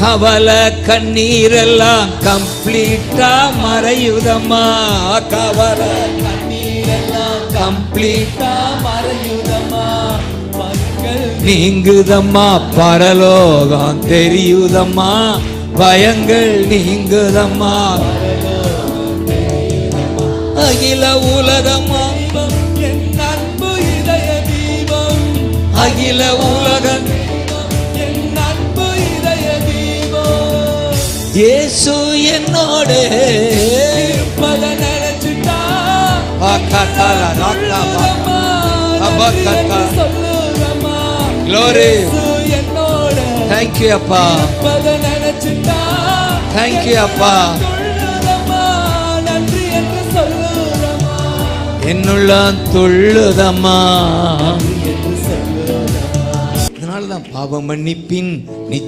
கவலை கண்ணீரெல்லாம் கம்ப்ளீட்டா மறையுதம்மா. கவலை கண்ணீரெல்லாம் கம்ப்ளீட்டா மறையுதம்மா. நீங்குதம்மா பரலோகம் தெரியுதம்மா. பயங்கள் நீங்குதம்மா. அகில உலகமா என் அன்பு இதய தீபம். அகில உலகம் இயேசு என்னோடு. இருப்பத நினைச்சுட்டா Thank you அப்பா. இருப்பத நினைச்சுட்டா you அப்பா. நன்றி என்று சொல்லுதம்மா என்னுள்ள துள்ளுதம்மா. இதனால தான் பாவ மன்னிப்பின் நிச்சயம்